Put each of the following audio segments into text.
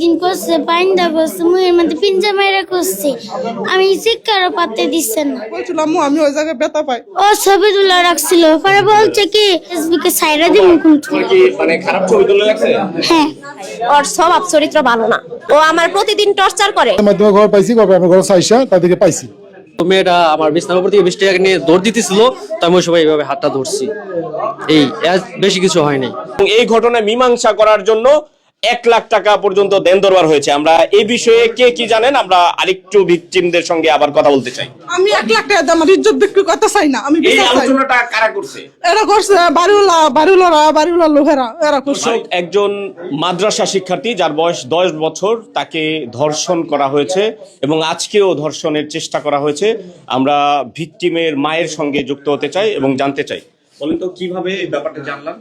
অনেকদিন করছে পাইন্দা করছে মুয়ের মধ্যে পিঞ্জা মাইরা করছে। আমি শিক্ষারও পাতে দিচ্ছে না। বলছিলাম "আম্মু, আমি ওই জায়গায় ব্যথা পাই। ও ছবি তুলে রাখছিল। পরে বলছে কি ফেসবুকে সাইরা দিব কিন্তু তোমার কি মানে খারাপ ছবি তুলে লাগছে হ্যাঁ। ওর স্বভাব চরিত্র ভালো না। ও আমার প্রতিদিন টর্চার করে। মাধ্যমে ঘর পাইছি ঘর আমার ঘর চাইসা তাদেরকে পাইছি। মেয়েটা আমার বিছনার উপর থেকে বিশ টাকা নিয়ে দৌড় দিতেছিল তো আমি ওই সময় এইভাবে হাতটা ধরছি। এই বেশি কিছু হয়নি। এই ঘটনায় মীমাংসা করার জন্য এক লাখ টাকা পর্যন্ত দেন দরবার হয়েছে। আমরা এই বিষয়ে কে কি জানেন? আমরা আরেকটু ভিকটিমদের সঙ্গে আবার কথা বলতে চাই। আমি এক লাখ টাকা আমার ইজ্জত বিক্রি করতে চাই না। আমি এই আলোচনাটা কারা করছে? এরা করছে বাড়িওয়ালা বাড়িওয়ালারা বাড়িওয়ালা লোকেরা এরা করছে। একজন মাদ্রাসা শিক্ষার্থী যার বয়স দশ বছর তাকে ধর্ষণ করা হয়েছে এবং আজকেও ধর্ষণের চেষ্টা করা হয়েছে। আমরা ভিকটিমের মায়ের সঙ্গে যুক্ত হতে চাই এবং জানতে চাই। বলেন তো কীভাবে এই ব্যাপারটা জানলাম?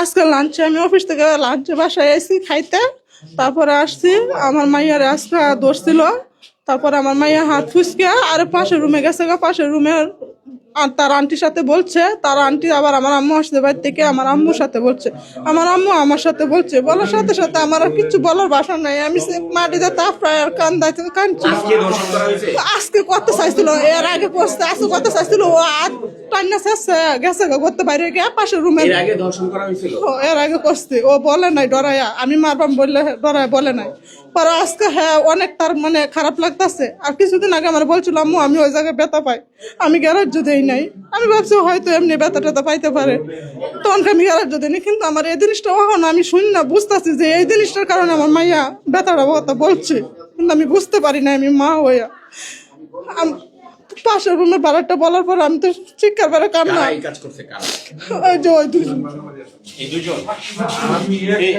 আজকে লাঞ্চে আমি অফিস থেকে লাঞ্চে বাসায় আসি খাইতে। তারপরে আসছি, আমার মাইয়ার দোষ দিলো। তারপর আমার মাইয়া হাত ফুসকে আর পাশের রুমে গেছে পাশের রুমের আর তার আন্টির সাথে বলছে তার আন্টি আবার আমার আম্মু আসতে বাড়ি থেকে আমার আম্মুর সাথে বলছে আমার আম্মু আমার সাথে বলছে বলার সাথে সাথে আমার আর কিছু বলার ভাষা নাই আমি মাটিতে তাপ প্রায় আর কান্দাইতে কাঁদছি। আজকে কত চাইছিল এর আগে করছে আজকে কত চাইছিল ও আর টান্না শেষে গেছে গা করতে বাইরে গিয়ে পাশের রুমে এর আগে ধর্ষণ করা হয়েছিল? ও এর আগে করছে ও বলে নাই ডরাইয়া আমি মারবাম বললে ডরায় বলে নাই। পরে আজকে হ্যাঁ অনেক মানে খারাপ লাগতাছে। আর কিছুদিন আগে আমার বলছিল, আম্মু, আমি ওই জায়গায় ব্যথা পাই। আমি গ্যারাজ্য দেই নাই। আমি ভাবছি হয়তো এমনি ব্যথা ট্যাথা পাইতে পারে। তখন আমি গ্যারাজ্য দিই কিন্তু আমার এই জিনিসটা এখন আমি শুনি না, বুঝতেছি যে এই জিনিসটার কারণে আমার মাইয়া ব্যথাটা কথা বলছে। কিন্তু আমি বুঝতে পারি না আমি মা হইয়া। পাশের রুমের বলার পর আমি তো বেড়া এই কাজ করছে কারা ওই যে ওই দুজন। এই দুজন? এই-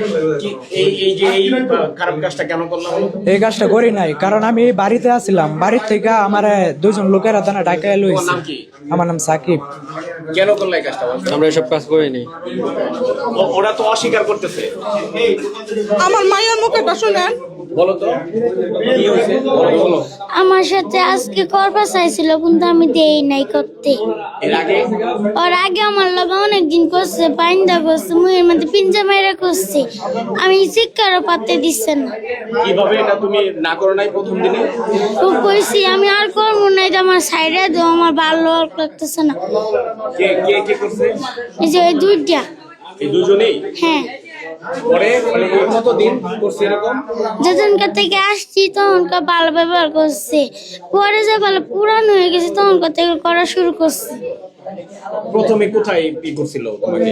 এই এই যে এই খারাপ কাজটা কেন করলাম? এই কাজটা করি নাই কারণ আমি বাড়িতে বাড়ির থেকে আমার দুজন লোকেরা দানা ডাকা এলো নাম আমার নাম সাকিব। কেন করলে এই কাজটা? আমরা এসব কাজ করিনি ওরা তো অস্বীকার করতেছে। আমার মায়ের মুখেটা শুনেন। বলো তো আমার সাথে আজকে করবা চাইছিল কিন্তু আমি দেই নাই করতে। এর আগে? ওর আগে আমার লগে অনেকদিন করছে পাইন্দা করছে মুয়ের মধ্যে পিঞ্জা মাইরা করছে। আমি শিক্ষারও পাতে দিচ্ছে না। কীভাবে এটা তুমি না করো নাই প্রথম দিনে? তো কইছি আমি আর করব না এটা আমার সাইডে দেবো আমার ভালো লাগতেছে না। কে কে কে করছে? এই যে দুইটা। এই দুজনেই? হ্যাঁ। পরে মানে করছে এরকম। থেকে আসছি তখনকার ভালো ব্যবহার করছে। পরে যে ভালো পুরানো হয়ে গেছে তখনকার থেকে করা শুরু করছে। প্রথমে কোথায় ই করছিল তোমাকে?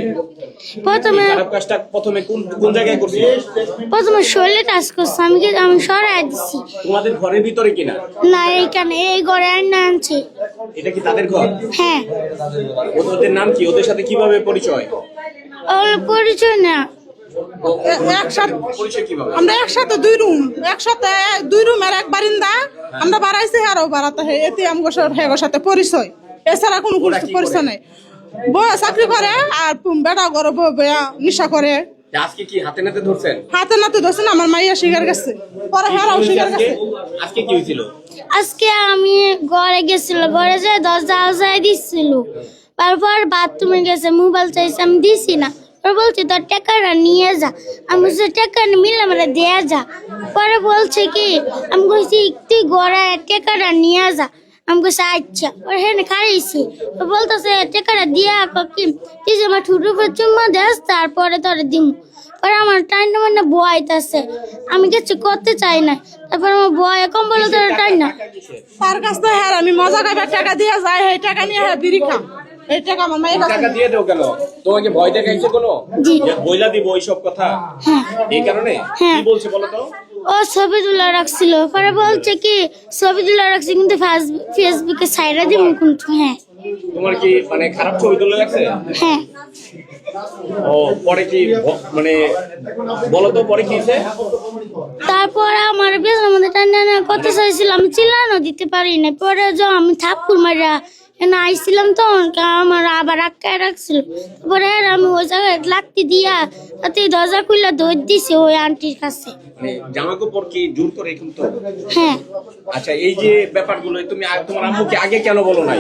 প্রথমে খারাপ কাজটা প্রথমে কোন কোন জায়গায় করছিল? প্রথমে শরীরে টাচ করছে আমি কি আমি সরাই দিছি। তোমাদের ঘরের ভিতরে কিনা? না এইখানে এই ঘরে আইনা আনছি। এটা কি তাদের ঘর? হ্যাঁ। ওদের নাম কি? ওদের সাথে কীভাবে পরিচয়? পরিচয় না। আমরা একসাথে দুই রুম একসাথে দুই রুমের এক বারিন্দা। আমরা বাড়াইছি আরও বাড়াতে হয় এতে আমগো সাথে হেগোর সাথে পরিচয়। এছাড়া কোনো পরিচয়? নাই। বয়া চাকরি করে আর বেটা করে বয়া নিশা করে। আজকে কি হাতে নাতে ধরছেন? হাতে নাতে ধরছে না আমার মাইয়া শিকার গেছে। পরে হেরাও শিকার গেছে। আজকে? কি হয়েছিল? আজকে আমি ঘরে গেছিল ঘরে যে দরজা আউজাই দিছিল। তারপর বাথরুমে গেছে মোবাইল চাইছে আমি দিছি না। বলছে, তোর টাকাটা নিয়ে যা। আমি বলছি, টাকা মিলে মানে দেয়া যা। পরে বলছে কি, আমি কইছি, তুই ঘরে টাকাটা নিয়ে যা। আমি কইছি আচ্ছা। পরে হ্যাঁ খাইছি। বলতেছে, টাকাটা দিয়া ক- তুই যে আমার ঠুটু উপর চুম্মা দেস, তারপরে তোরে দিম। পরে আমার টাইম মানে বয়তাছে আমি কিছু করতে চাই না। তারপর আমার বয় কম্বল ধরে টাইম না তার কাছ থেকে হ্যাঁ আমি মজা খাইবার টাকা দিয়ে যায় এই টাকা নিয়ে হ্যাঁ বিড়ি খাম। এই টাকা আমার মায়ের কাছে টাকা দিয়ে দেও কেন? তোমাকে ভয় দেখাইছে কোনো? যে বইলা দিব কথা? হ্যাঁ। এই কারণে? হ্যাঁ। কি বলছে বলো তো? ও ছবি তুলে রাখছিল। পরে বলছে কি ছবি তুলে রাখছি কিন্তু ফেসবুক ফেসবুকে সাইডে দিব কিন্তু হ্যাঁ। তোমার কি মানে খারাপ ছবি তুলে লাগছে হ্যাঁ। ও পরে কি মানে বলো তো পরে কি হয়েছে? তারপর আমার বেশ মধ্যে টান্না না করতে চাইছিল আমি চিল্লানো দিতে পারি না পরে যে আমি থাপ্পুর মারা না আইছিলাম তখন আমার আবার আটকায় রাখছিল। তারপরে আমি ওই জায়গায় লাত্তি দিয়া তাতে দরজা খুলে দৌড় দিছি ওই আন্টির কাছে। মানে জামা কাপড় কি জোর করে তো? হ্যাঁ। আচ্ছা এই যে ব্যাপারগুলো তুমি তোমার আম্মুকে আগে কেন বলো নাই?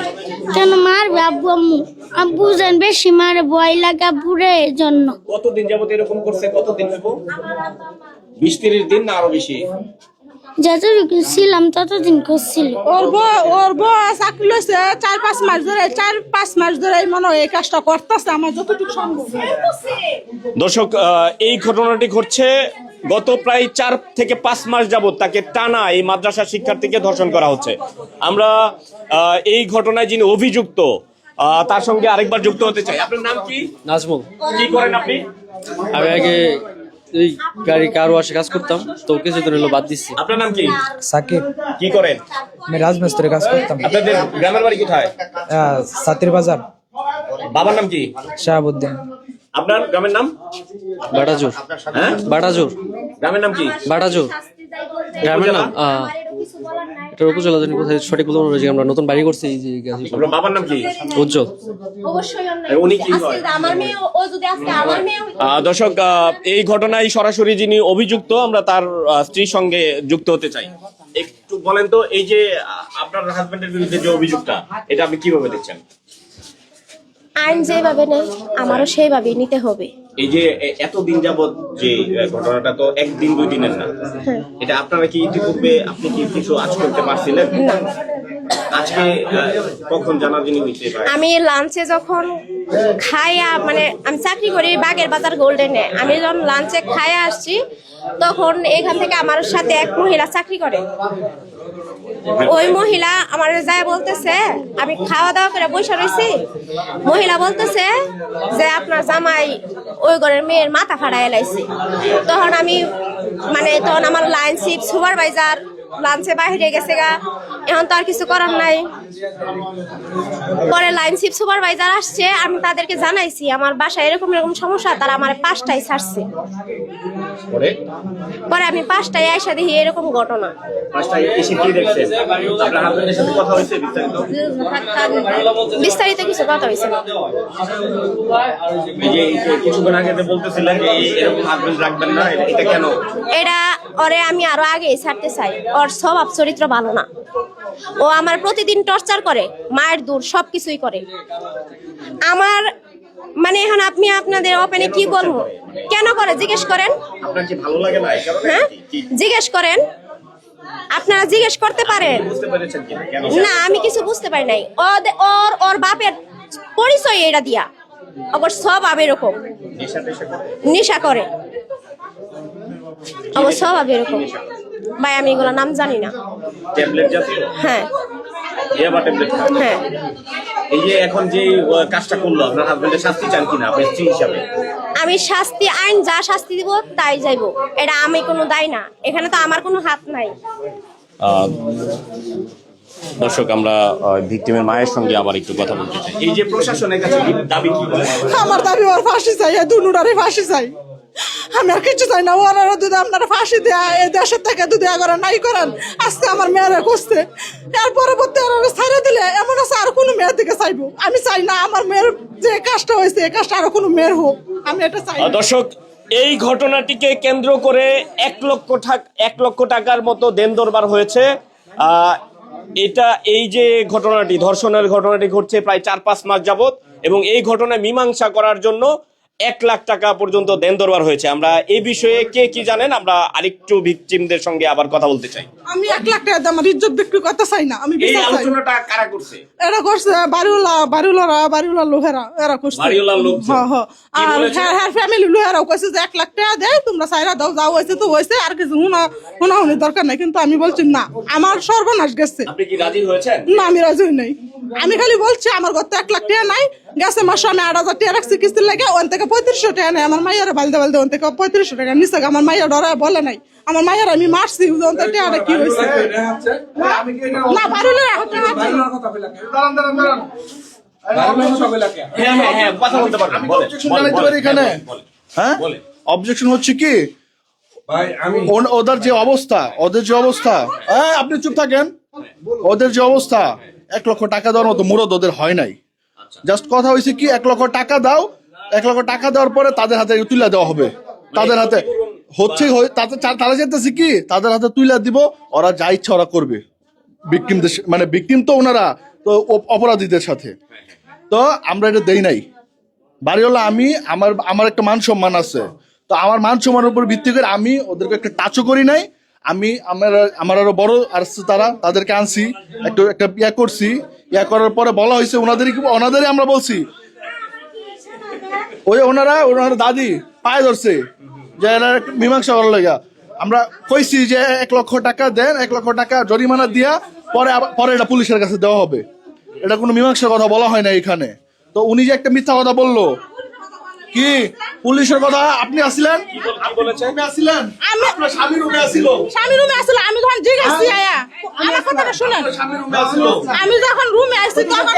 কেন মারবে আব্বু আম্মু? আব্বু যেন বেশি মারে ভয় লাগে আব্বুরে জন্য। কতদিন যাবত এরকম করছে? কতদিন যাব বিশ তিরিশ দিন না আরও বেশি? যতটুকু ছিলাম ততদিন করছিল। ওর বউ ওর বউ চাকরি লইছে চার পাঁচ মাস ধরে চার পাঁচ মাস ধরে মনে হয় এই কাজটা করতেছে আমার যতটুকু সম্ভব। দর্শক এই ঘটনাটি ঘটছে গত প্রায় চার থেকে পাঁচ মাস যাবত তাকে টানা এই মাদ্রাসা শিক্ষার্থীকে ধর্ষণ করা হচ্ছে। আমরা এই ঘটনায় যিনি অভিযুক্ত তার সঙ্গে আরেকবার যুক্ত হতে চাই। আপনার নাম কি? নাজমুল। কি করেন আপনি? আমি আগে এই গাড়ি কার ওয়াশে কাজ করতাম তো কিছুদিন হলো বাদ দিচ্ছি আপনার নাম কি? সাকিব। কি করেন? আমি রাজমিস্ত্রি কাজ করতাম। আপনাদের গ্রামের বাড়ি কোথায়? আহ, সাতির বাজার। বাবার নাম কি? শাহাবুদ্দিন। আপনার গ্রামের নাম? বাটাজোর। হ্যাঁ? বাটাজোর। গ্রামের নাম কি? বাটাজোর। গ্রামের নাম আহ, উপজেলা জানি কোথায় সঠিক বলতে পারব যে আমরা নতুন বাড়ি করছি এই যে গাজীপুর বাবার নাম কি? উজ্জ্বল। উনি কি হয়? আমার মেয়ে ও যদি আজকে আমার মেয়ে দর্শক এই ঘটনায় সরাসরি যিনি অভিযুক্ত আমরা তার স্ত্রীর সঙ্গে যুক্ত হতে চাই। একটু বলেন তো এই যে আপনার হাজবেন্ডের বিরুদ্ধে যে অভিযোগটা এটা আপনি কীভাবে দেখছেন? আইন যেভাবে নেয় আমারও সেইভাবেই নিতে হবে। এই যে এতদিন যাবত যে ঘটনাটা তো একদিন দুই দিনের না। এটা আপনারা কি ইতিপূর্বে আপনি কি কিছু আজ করতে পারছিলেন? আজকে কখন জানাজানি হয়েছে আমি লাঞ্চে যখন খাইয়া মানে আমি চাকরি করি বাগের বাজার গোল্ডেনে আমি যখন লাঞ্চে খাইয়া আসছি তখন এখান থেকে আমার সাথে এক মহিলা চাকরি করে। ওই মহিলা আমার যায় বলতেছে, আমি খাওয়া দাওয়া করে বসে রয়েছি মহিলা বলতেছে যে আপনার জামাই ওই ঘরের মেয়ের মাথা ফাড়াই এলাইছে তখন আমি মানে তখন আমার লাইন শিপ সুপারভাইজার লাঞ্চে বাইরে গেছে গা। এখন তো আর কিছু করার নাই। পরে লাইন শিপ সুপারভাইজার আসছে, আমি তাদেরকে জানাইছি, আমার বাসায় এরকম এরকম সমস্যা, তারা আমার পাঁচটায় ছাড়ছে। পরে? পরে আমি পাঁচটায় আইসা দেখি এরকম ঘটনা। পাঁচটায় এসে কি দেখছেন আপনার হাজবেন্ডের সাথে কথা হয়েছে বিস্তারিত? বিস্তারিত কিছু কথা হয়েছে না। এই যে কিছুক্ষণ আগে যে বলতেছিলেন যে এরকম হাজবেন্ড রাখবেন না এটা- এটা কেন? এটা ওরে আমি আরও আগে ছাড়তে চাই। ওর স্বভাব চরিত্র ভালো না। ও আমার প্রতিদিন টর্চার করে মায়ের দূর সব কিছুই করে। আমার মানে এখন আপনি আপনাদের ওপেনে কি বলব? কেন করে? জিজ্ঞেস করেন। হ্যাঁ? জিজ্ঞেস করেন। আপনারা জিজ্ঞেস করতে পারেন। না আমি কিছু বুঝতে পারি নাই। ওর ওর বাপের পরিচয় এটা দিয়া। অবশ্য সব এরকম। নেশা করে? অবশ্য সব এরকম। ভাই আমি এগুলো নাম জানি না। হ্যাঁ। ইয়াবা ট্যাবলেট হ্যাঁ। এই যে এখন যে কাজটা করল আপনার হাজবেন্ডের শাস্তি চান কিনা আপনার স্ত্রী হিসাবে? আমি শাস্তি আইন যা শাস্তি দিব তাই যাইব। এটা আমি কোনো দায় না। এখানে তো আমার কোনো হাত নাই। দর্শক আমরা ভিকটিমের মায়ের সঙ্গে আবার একটু কথা বলতে চাই। এই যে প্রশাসনের কাছে দাবি কি? আমার দাবি ওর ফাঁসি চাই দুনুরারে ফাঁসি চাই। আমি আর কিছু চাই না, ওরা যদি আপনারা ফাঁসি দেয়া এই দেশের থেকে যদি আগরা নাই করেন। আজকে আমার মেয়েরা করছে এর পরবর্তী ওরা ছাড়ে দিলে এমন আছে, আর কোনো মেয়ের দিকে চাইব। আমি চাই না আমার মেয়ের যে কাজটা হয়েছে, এই কাজটা আরও কোনো মেয়ের হোক। আমি এটা চাই দর্শক, এই ঘটনাটিকে কেন্দ্র করে এক লক্ষ টাকা এক লক্ষ টাকার মতো দেন দরবার হয়েছে এটা এই যে ঘটনাটি, ধর্ষণের ঘটনাটি ঘটছে প্রায় চার পাঁচ মাস যাবত এবং এই ঘটনায় মীমাংসা করার জন্য এক লাখ টাকা পর্যন্ত দেন দরবার হয়েছে। আমরা এই বিষয়ে কে কি জানেন? আমরা আরেকটু ভিকটিমদের সঙ্গে আবার কথা বলতে চাই। আমি এক লাখ টাকা আমার ইজ্জত বিক্রি করতে চাই না। আমি এই আলোচনাটা কারা করছে? এরা করছে বাড়িওয়ালা বাড়িওয়ালারা বাড়িওয়ালা লোহেরা এরা করছে। বাড়িওয়ালার লোকজন? হ্যাঁ হ্যাঁ। আর হ্যাঁ হ্যাঁ ফ্যামিলি লোহেরাও কইছে যে এক লাখ টাকা দেয় তোমরা সাইরা দাও যাও হয়েছে তো হয়েছে আর কিছু হুনা হুনা হুনি দরকার নাই। কিন্তু আমি বলছি না আমার সর্বনাশ গেছে। আপনি কি রাজি হয়েছেন? না আমি রাজি হই নাই। আমি খালি বলছি আমার গত এক লাখ টাকা নাই গেছে মাসে আমি আট হাজার টাকা রাখছি কিস্তির লাগে ওন থেকে পঁয়ত্রিশশো টাকা নেই আমার মাইয়ারে বালদে বালদে ওন থেকে পঁয়ত্রিশশো টাকা নিচে আমার মাইয়া ডরা বলে নাই। আমার মাইয়ার আমি মারছি ওন টাকাটা কি হয়েছে? না পারলে হ্যাঁ হ্যাঁ হ্যাঁ হ্যাঁ। অবজেকশন হচ্ছে কি? ওদের যে অবস্থা ওদের যে অবস্থা হ্যাঁ আপনি চুপ থাকেন। ওদের যে অবস্থা এক লক্ষ টাকা দেওয়ার মতো মুরদ ওদের হয় নাই। জাস্ট কথা হয়েছে কি এক লক্ষ টাকা দাও এক লক্ষ টাকা দেওয়ার পরে তাদের হাতে তুলে দেওয়া হবে। তাদের হাতে হচ্ছে তারা যেতেছে কি? তাদের হাতে তুলে দিব, ওরা যা ইচ্ছা ওরা করবে। ভিকটিমদের মানে বিক্রিম তো ওনারা, তো অপ- অপরাধীদের সাথে। তো আমরা এটা দেই নাই। বাড়িওয়ালা, আমি, আমার আমার একটা মান সম্মান আছে। তো আমার মান সম্মানের উপর ভিত্তি করে আমি ওদেরকে একটা টাচও করি নাই। আমি আমার আমার আরও বড় আসছে তারা, তাদেরকে আনছি। একটু একটা ইয়া করছি। ইয়া করার পরে বলা হয়েছে, ওনাদেরই ওনাদেরই আমরা বলছি ওই ওনারা, ওনার দাদি পায়ে ধরছে, যে এরা মীমাংসা করার লেগা। আমরা কইছি যে এক লক্ষ টাকা দেন, এক লক্ষ টাকা জরিমানা দিয়া পরে পরে এটা পুলিশের কাছে দেওয়া হবে। এটা কোনো মীমাংসার কথা বলা হয় না এখানে। তো উনি যে একটা মিথ্যা কথা বলল কি? পুলিশের কথা আপনি আসিলেন আপনি আসিলেন আপনার স্বামী রুমে আসিল? স্বামী রুমে আসলে আমি যখন জিজ্ঞাসি আয়া আমার কথাটা শুনেন। স্বামী রুমে আসিল? আমি যখন রুমে আসছি তখন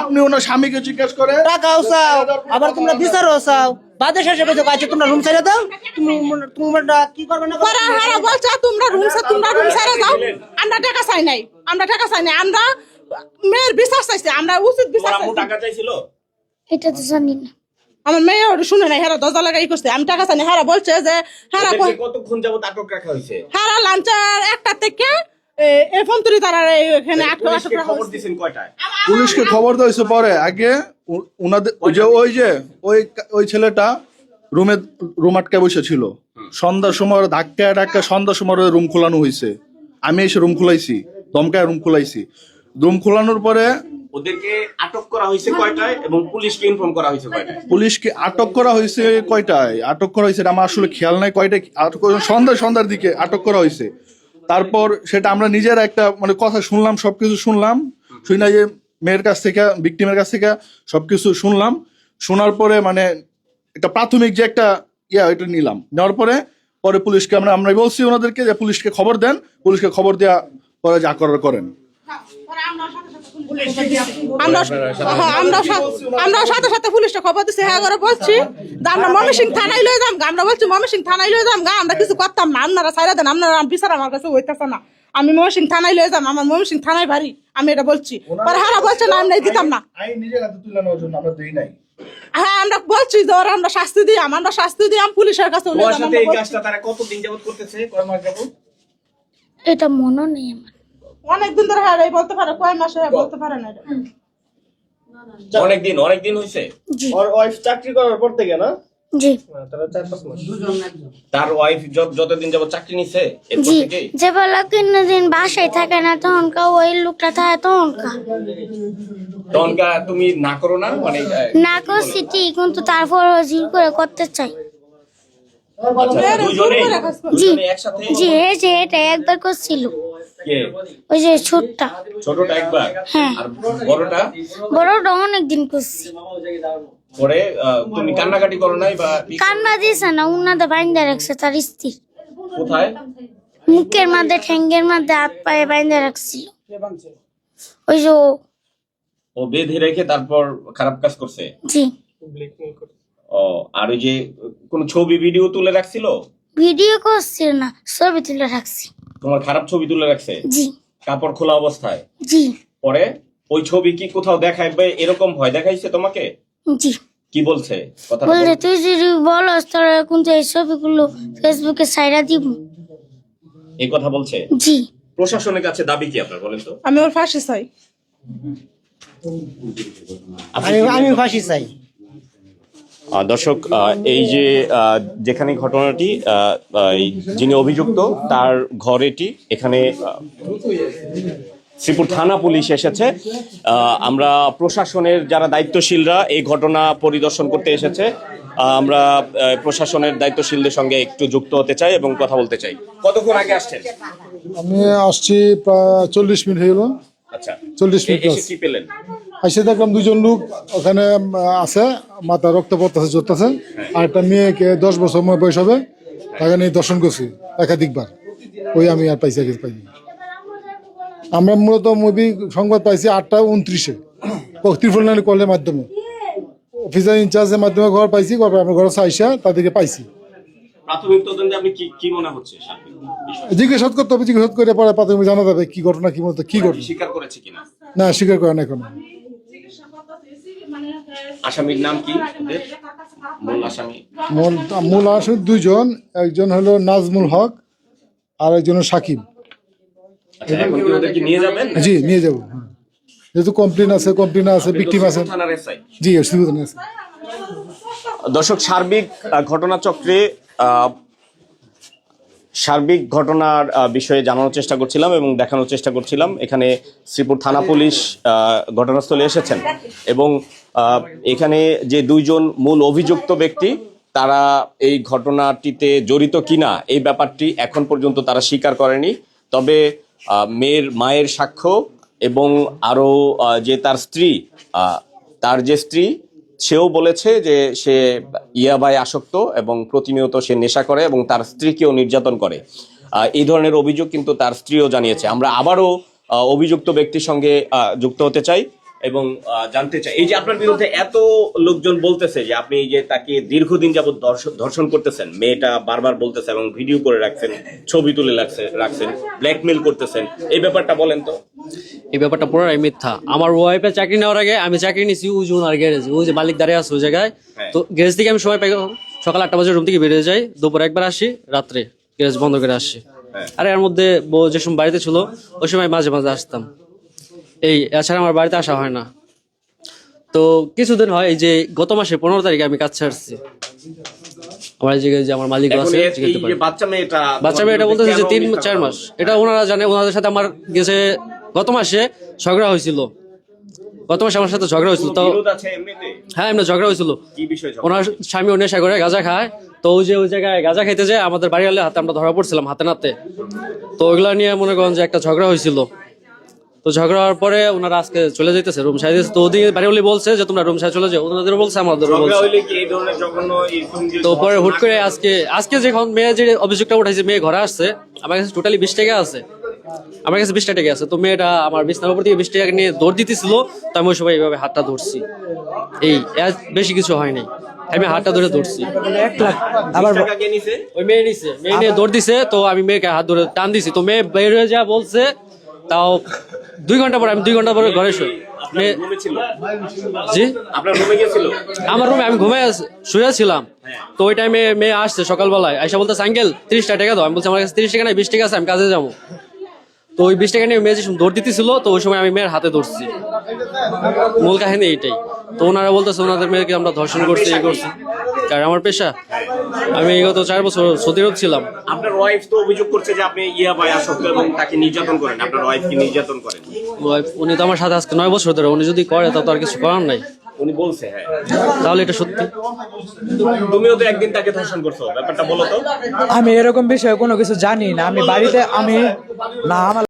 আপনি ওনার স্বামীকে জিজ্ঞেস করে টাকাও চাও আবার তোমরা বিচারও চাও। বাদে শেষে পেছো কাছে তোমরা রুম ছেড়ে দাও তুমি তোমরা কি করবে না? হারা বলছে তোমরা রুম তোমরা রুম ছেড়ে যাও আমরা টাকা চাই নাই আমরা টাকা চাই নাই আমরা মেয়ের বিশ্বাস চাইছি আমরা উচিত বিশ্বাস। টাকা চাইছিল এটা তো জানি না। আমার মেয়ে ওটা শুনে নাই হেরা দরজা লাগাই করছে। আমি টাকা চাই হেরা বলছে যে হেরা কতক্ষণ যাবত আটক রাখা হয়েছে? হেরা লাঞ্চার একটা থেকে এ ফোন তারা এখানে আটকে আটক পুলিশকে রাখা খবর হয়েছে। দিয়েছেন কয়টায়? পুলিশকে খবর দেওয়া পরে আগে উনাদের ওই যে ওই যে ওই ওই ছেলেটা রুমে রুম আটকে বসে ছিল। সন্ধ্যার সময় ওরা ধাক্কায় ধাক্কা সন্ধ্যার সময় রুম খোলানো হয়েছে। আমি এসে রুম খোলাইছি দমকায় রুম খোলাইছি। রুম খোলানোর পরে ওদেরকে আটক করা হয়েছে কয়টায় এবং পুলিশকে ইনফর্ম করা হয়েছে কয়টায়? পুলিশকে আটক করা হয়েছে কয়টায়? আটক করা হয়েছে আমার আসলে খেয়াল নাই কয়টায় আটক সন্ধ্যা সন্ধ্যার দিকে আটক করা হয়েছে। তারপর সেটা আমরা নিজেরা একটা মানে কথা শুনলাম সবকিছু শুনলাম। শুই না যে মেয়ের কাছ থেকে ভিক্টিমের কাছ থেকে সবকিছু শুনলাম। শোনার পরে মানে একটা প্রাথমিক যে একটা ইয়া এটা নিলাম। নেওয়ার পরে পরে পুলিশকে আমরা আমরা বলছি ওনাদেরকে যে পুলিশকে খবর দেন পুলিশকে খবর দেওয়া পরে যা করার করেন। আমরা হ্যাঁ, আমরা সা- আমরা সাথে সাথে পুলিশটা খবর হ্যাঁ করে বলছি। যে আমরা ময়মনসিং থানায় লয়ে যাম আমরা বলছি ময়মনসিং থানায় লয়ে যাম গা আমরা কিছু করতাম না আপনারা সাইরা দেন আপনারা বিচার আমার কাছে হইতেছে না। আমি ময়মনসিং থানায় লয়ে যাম আমার ময়মনসিং থানায় বাড়ি আমি এটা বলছি। পরে হারা বলছে না আমরা দিতাম না। আমরা দিই নাই। হ্যাঁ আমরা বলছি যে ওরা আমরা শাস্তি দিই আমরা শাস্তি দিই আমি পুলিশের কাছে তারা কতদিন যাবত করতেছে? এটা মনে নেই আমার অনেকদিন ধরে হ্যাঁ বলতে পারে কয় মাসে হ্যাঁ বলতে পারে না এটা। অনেকদিন অনেকদিন হয়েছে ওর ওয়াইফ চাকরি করার পর থেকে না? জি। তারা চার পাঁচ মাস। তার ওয়াইফ যতদিন যাবত চাকরি নিছে জি। থেকেই। যে বেলা দিন বাসায় থাকে না তখন কা ওই লোকটা থাকে তখন কা তুমি না করো না মানে না করছি ঠিক কিন্তু তারপর জির করে করতে চাই। আচ্ছা। জি। একসাথে? জি এটা একবার করছিল। ওই যে ছোটটা। ছোটটা একবার? হ্যাঁ। আর বড়টা? বড়টা অনেক দিন করছি। পরে তুমি কান্নাকাটি করো নাই বা কান্না দিয়েছে না উন্নাতে বাইন্দা রাখছে তার স্ত্রী। কোথায়? মুখের মধ্যে ঠ্যাঙ্গের মধ্যে হাত পায়ে বাইন্দা রাখছিল। ওই যে ও। ও বেঁধে রেখে তারপর খারাপ কাজ করছে? জি। ও আর ওই যে কোন ছবি ভিডিও তুলে রাখছিল? ভিডিও করছিল না ছবি তুলে রাখছি। তোমার খারাপ ছবি তুলে রাখছে? জি। কাপড় খোলা অবস্থায়? জি। পরে ওই ছবি কি কোথাও দেখায় এরকম ভয় দেখাইছে তোমাকে? জি। কি বলছে? কথা বলছে তুই যদি বলস তোর কিন্তু এই ছবিগুলো ফেসবুকে সাইডা দিব? এই কথা বলছে? জি। প্রশাসনের কাছে দাবি কি আপনার বলেন তো? আমি ওর ফাঁসি চাই। আমি আমি ফাঁসি চাই। দর্শক এই যে যেখানে ঘটনাটি যিনি অভিযুক্ত তার ঘর এটি এখানে শ্রীপুর থানা পুলিশ এসেছে। আমরা প্রশাসনের যারা দায়িত্বশীলরা এই ঘটনা পরিদর্শন করতে এসেছে। আমরা প্রশাসনের দায়িত্বশীলদের সঙ্গে একটু যুক্ত হতে চাই এবং কথা বলতে চাই। কতক্ষণ আগে আসছেন? আমি আসছি প্রায় চল্লিশ মিনিট হয়ে গেল। আচ্ছা। চল্লিশ মিনিট কি পেলেন? এসে দেখলাম দুজন লোক ওখানে আছে মাথা রক্ত পড়তেছে জড়তেছে আর একটা মেয়েকে দশ বছর বয়স হবে তাকে নিয়ে দর্শন করছি একাধিকবার। ওই আমি আর পাইছি আগে পাইনি আমরা মূলত মুভি সংবাদ পাইছি আটটা উনত্রিশে। ত্রিফল নারী কলের মাধ্যমে। অফিসার ইনচার্জের মাধ্যমে ঘর পাইছি ঘর আমরা ঘর আইসা তাদেরকে পাইছি। মনে? জিজ্ঞাসা করতে হবে জিজ্ঞাসা করে পরে প্রাথমিক জানা যাবে কি ঘটনা কি মতো কি ঘটনা। স্বীকার করেছে কিনা? না স্বীকার করে না এখনও। আসামির নাম কি? মূল আসামি। মূল মূল আসামি দুজন একজন হলো নাজমুল হক আর একজন সাকিব। আচ্ছা জি নিয়ে যাব হ্যাঁ। যেহেতু কমপ্লেন আছে কমপ্লেন আছে বিক্টিম আছে। জি আছে দর্শক সার্বিক ঘটনাচক্রে সার্বিক ঘটনার বিষয়ে জানানোর চেষ্টা করছিলাম এবং দেখানোর চেষ্টা করছিলাম। এখানে শ্রীপুর থানা পুলিশ ঘটনাস্থলে এসেছেন এবং এখানে যে দুইজন মূল অভিযুক্ত ব্যক্তি, তারা এই ঘটনাটিতে জড়িত কিনা, এই ব্যাপারটি এখন পর্যন্ত তারা স্বীকার করেনি। তবে মেয়ের মায়ের সাক্ষ্য এবং আরও যে তার স্ত্রী তার যে স্ত্রী সেও বলেছে যে সে ইয়াবায় আসক্ত এবং প্রতিনিয়ত সে নেশা করে এবং তার স্ত্রীকেও নির্যাতন করে। এই ধরনের অভিযোগ কিন্তু তার স্ত্রীও জানিয়েছে। আমরা আবারও অভিযুক্ত ব্যক্তির সঙ্গে যুক্ত হতে চাই। এবং জানতে চাই। এই যে আপনার বিরুদ্ধে এত লোকজন বলতেছে যে আপনি যে তাকে দীর্ঘদিন যাবত ধর্ষণ করতেছেন মেয়েটা বারবার বলতেছে এবং ভিডিও করে রাখছেন ছবি তুলে রাখছে রাখছেন ব্ল্যাকমেল করতেছেন এই ব্যাপারটা বলেন তো। এই ব্যাপারটা পুরোটাই মিথ্যা। আমার ওয়াইফের চাকরি নেওয়ার আগে আমি চাকরি নিয়েছি যে ওনার গ্যারেজ ওই যে মালিক দাঁড়িয়ে আছে ওই জায়গায়। তো গ্যারেজ থেকে আমি সময় পাই সকাল আটটা বাজে রুম থেকে বেরিয়ে যাই দুপুর একবার আসি রাত্রে গ্যারেজ বন্ধ করে আসি। আর এর মধ্যে বউ যে সময় বাড়িতে ছিল ওই সময় মাঝে মাঝে আসতাম। এই এছাড়া আমার বাড়িতে আসা হয় না। তো কিছুদিন হয় এই যে গত মাসে পনেরো তারিখে আমি কাজ ছাড়ছি। আমার যে আমার মালিক আছে বাচ্চা মেয়েটা বাচ্চা মেয়ে এটা বলতেছে যে তিন চার মাস। এটা ওনারা জানে ওনাদের সাথে আমার গেছে গত মাসে ঝগড়া হয়েছিল। গত মাসে আমার সাথে ঝগড়া হয়েছিল তো হ্যাঁ এমনি ঝগড়া হয়েছিল? ওনার স্বামী নেশা করে গাঁজা খায়। তো ওই যে ওই জায়গায় গাঁজা খাইতে যায় আমাদের বাড়ি হলে হাতে আমরা ধরা পড়ছিলাম হাতে নাতে। তো ওইগুলা নিয়ে মনে করেন যে একটা ঝগড়া হয়েছিল। তো ঝগড়া হওয়ার পরে ওনারা আজকে চলে যাইতেছে রুম সাইড। তো ওদিকে বাড়ি হলে বলছে যে তোমরা রুম সাইড চলে যাও। ওনাদেরও বলছে আমাদেরও যে তো পরে হুট করে আজকে আজকে যখন মেয়ে যে অভিযোগটা উঠাইছে মেয়ে ঘরে আসছে আমার কাছে টোটালি বিশ টাকা আছে। আমার কাছে বিশ টাকা আছে। তো মেয়েটা আমার বিছনার উপর থেকে বিশ টাকা নিয়ে দৌড় দিতেছিল তো আমি ওই সময় এইভাবে হাতটা ধরছি। এই বেশি কিছু হয় নাই। আমি হাতটা ধরে ধরছি। আবার ওই মেয়ে নিছে। মেয়ে নিয়ে দৌড় দিছে তো আমি মেয়েকে হাত ধরে টান দিছি। তো মেয়ে বের হয়ে যা বলছে তাও দুই ঘণ্টা পরে আমি দুই ঘণ্টা পরে ঘরে শুই জি? আমার রুমে আমি ঘুমাই শুয়েছিলাম তো ওই টাইমে মেয়ে আসছে সকালবেলায় আইসা বলতে সাইকেল তিরিশটা টাকা দাও। আমি বলছি আমার কাছে তিরিশ টাকা নাই বিশ টাকা আছে আমি কাজে যাব। তো ওই বিশ টাকা নিয়ে মেয়ে যে দৌড় দিতেছিল তো ওই সময় আমি মেয়ের হাতে ধরছি। মূল কাহিনী এইটাই। তো ওনারা বলতেছে ওনাদের মেয়েকে আমরা ধর্ষণ করছি এই করছি। কারণ আমার পেশা। আমি গত চার বছর সতীরথ ছিলাম। আপনার ওয়াইফ তো অভিযোগ করছে যে আপনি ইয়া বাই আসক্ত এবং তাকে নির্যাতন করেন। আপনার ওয়াইফ কি নির্যাতন করেন। ওই- উনি তো আমার সাথে আজকে নয় বছর ধরে উনি যদি করে তা তো আর কিছু করার নাই। উনি বলছে হ্যাঁ। তাহলে এটা সত্যি। তুমিও তো একদিন তাকে ধর্ষণ করছ ব্যাপারটা বলো তো। আমি এরকম বিষয়ে কোনো কিছু জানি না। আমি বাড়িতে আমি না আমার